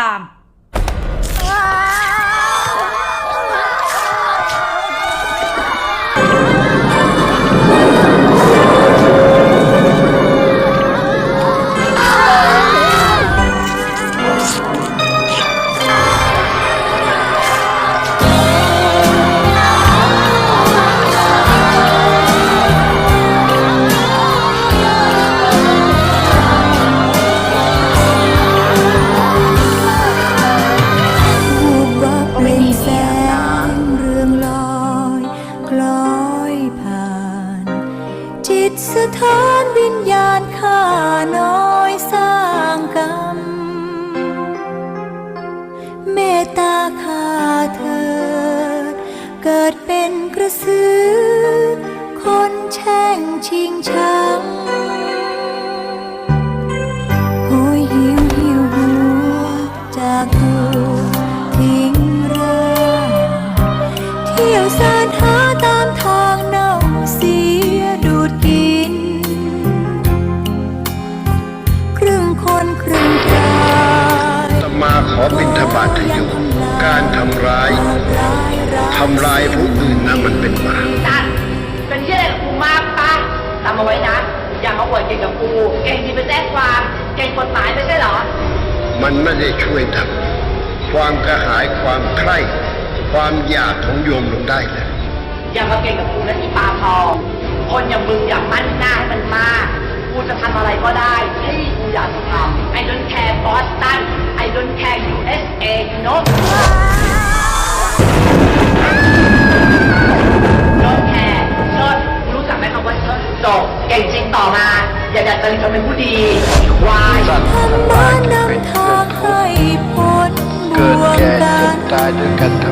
ต สถานวิญญาณข้าน้อยสร้างกรรม เมตตาข้าเธอ เกิดเป็นกระสือ คนแช่งชิงชังาตทโยมการทำร้ายทำลายผู้อื่นนะมันเป็นบาปจันเป็นที่อะไรกับกูมากปะจำเอาไว้นะ อย่ามาอวดเก่งกับกู เก่งดีไปแจ้งความ เก่งกฎหมายไม่ใช่เหรอ มันไม่ได้ช่วยดับความกระหายความใคร่ความอยากของโยมลงได้เลยอย่ามาเก่งกับกูนะอีปลาทองคนอย่างมึงอย่ามั่นหน้าให้มันมาก กูจะทำอะไรก็ได้ที่กูอยากจะทำ I don't care Boston I don't care USA you know don't care เอกนกนกแคร์ซดรู้จักไหมคำว่าเชิดจบเก่งจริงต่อมา อย่าดัดจริตจนเป็นผู้ดีวายสัตว์ธรรมะนำทางให้พ้นเกิดบ่วงแก่เจ็บตายด้วยกัน